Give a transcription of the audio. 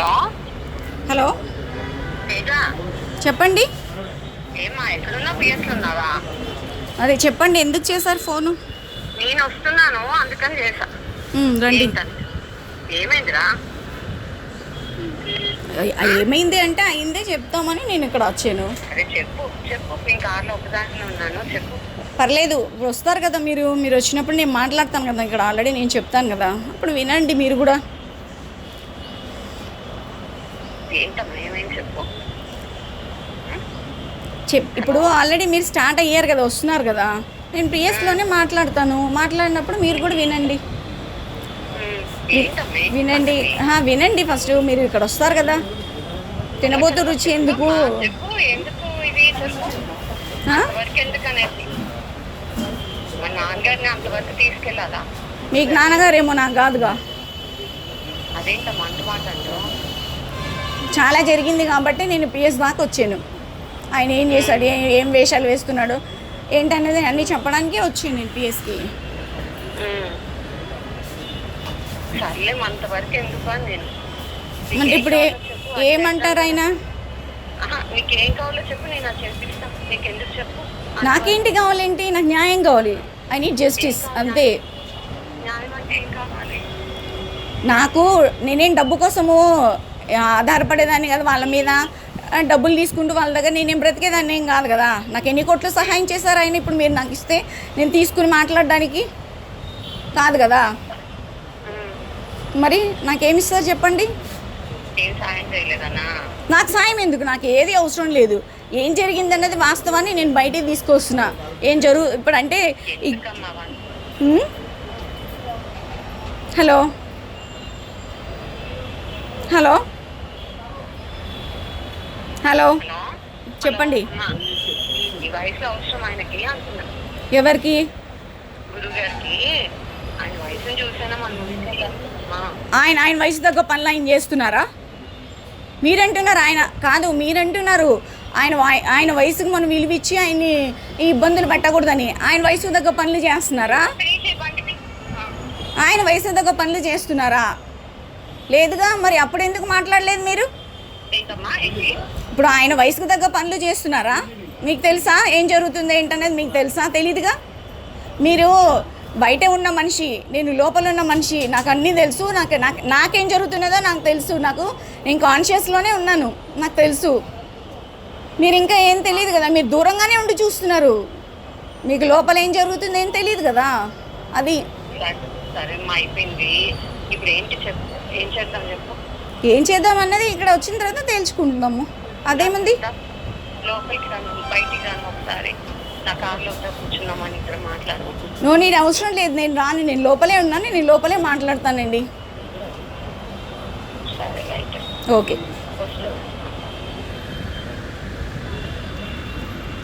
Hello? Hello? చెప్పండి. అదే చెప్పండి ఎందుకు చేశారు ఫోను? నేను వస్తున్నాను అందుకని చేశా. రండి. ఏమైందిరా? ఏమైంది అంటే అయిందే చెప్తామని నేను ఇక్కడ వచ్చాను. చెప్పు. పర్లేదు వస్తారు కదా మీరు మీరు వచ్చినప్పుడు నేను మాట్లాడతాను కదా ఇక్కడ ఆల్రెడీ నేను చెప్తాను కదా. అప్పుడు వినండి మీరు కూడా. ఏంటమ్మా చెప్పు. చెప్ ఇప్పుడు ఆల్రెడీ మీరు స్టార్ట్ అయ్యారు కదా వస్తున్నారు కదా. నేను పిఎస్లోనే మాట్లాడతాను. మాట్లాడినప్పుడు మీరు కూడా వినండి. వినండి. వినండి ఫస్ట్ మీరు ఇక్కడ వస్తారు కదా. తినబోతు రుచి ఎందుకు? మీకు నాన్నగారేమో నాకు కాదుగా. అదేంటమ్మా అంత మాట అంటావు? చాలా జరిగింది కాబట్టి నేను పిఎస్ దాకా వచ్చాను. ఆయన ఏం చేశాడు? ఏ- వేషాలు వేస్తున్నాడు? ఏంటనేది అన్నీ చెప్పడానికే వచ్చాను నేను పిఎస్కి అంటే ఇప్పుడు ఏమంటారు ఆయన? నాకేంటి కావాలేంటి నాకు న్యాయం కావాలి. ఐ నీడ్ జస్టిస్ అంతే. నాకు నేనేం డబ్బు కోసము ఆధారపడేదాన్ని కదా వాళ్ళ మీద. డబ్బులు తీసుకుంటూ వాళ్ళ దగ్గర నేనేం బ్రతికేదాన్ని ఏం కాదు కదా. నాకు ఎన్ని కోట్లు సహాయం చేశారు ఆయన ఇప్పుడు మీరు నాకు ఇస్తే నేను తీసుకుని మాట్లాడడానికి కాదు కదా. మరి నాకేమిస్తారు చెప్పండి? నాకు సాయం ఎందుకు? నాకు ఏది అవసరం లేదు. ఏం జరిగిందన్నది వాస్తవాన్ని నేను బయటికి తీసుకొస్తున్నా. ఏం జరుగు ఇప్పుడు అంటే? హలో? హలో? హలో. చెప్పండి. ఎవరికి? ఆయన ఆయన వయసు తగ్గ పనులు ఆయన చేస్తున్నారా? మీరంటున్నారు ఆయన కాదు మీరంటున్నారు. ఆయన ఆయన వయసుకు మనం విలువిచ్చి ఆయన్ని ఈ ఇబ్బందులు పెట్టకూడదని. ఆయన వయసు తగ్గ పనులు చేస్తున్నారా? ఆయన వయసు తగ్గ పనులు చేస్తున్నారా? లేదుగా మరి అప్పుడు ఎందుకు మాట్లాడలేదు మీరు? ఇప్పుడు ఆయన వయసుకు తగ్గ పనులు చేస్తున్నారా? మీకు తెలుసా? ఏం జరుగుతుంది ఏంటనేది మీకు తెలుసా? తెలీదుగా? మీరు బయట ఉన్న మనిషి నేను లోపల ఉన్న మనిషి నాకు అన్నీ తెలుసు నాకు నాకు నాకేం జరుగుతున్నదో నాకు తెలుసు. నాకు నేను కాన్షియస్లోనే ఉన్నాను నాకు తెలుసు. మీరు ఇంకా ఏం తెలియదు కదా? మీరు దూరంగానే ఉండి చూస్తున్నారు. మీకు లోపల ఏం జరుగుతుందో ఏం తెలియదు కదా? అది సరే అయిపోయింది. ఇప్పుడు ఏంటి చెప్పు? ఏం చేద్దాం చెప్పు? ఏం చేద్దాం అన్నది ఇక్కడ వచ్చిన తర్వాత తేల్చుకుంటున్నాము అదేముంది? నా కార్లో కూర్చున్నామని ఇక్కడ మాట్లాడు నో నేను అవసరం లేదు నేను రాను నేను లోపలే ఉన్నాను నేను లోపలే మాట్లాడతానండి. సరే రైట్ ఓకే.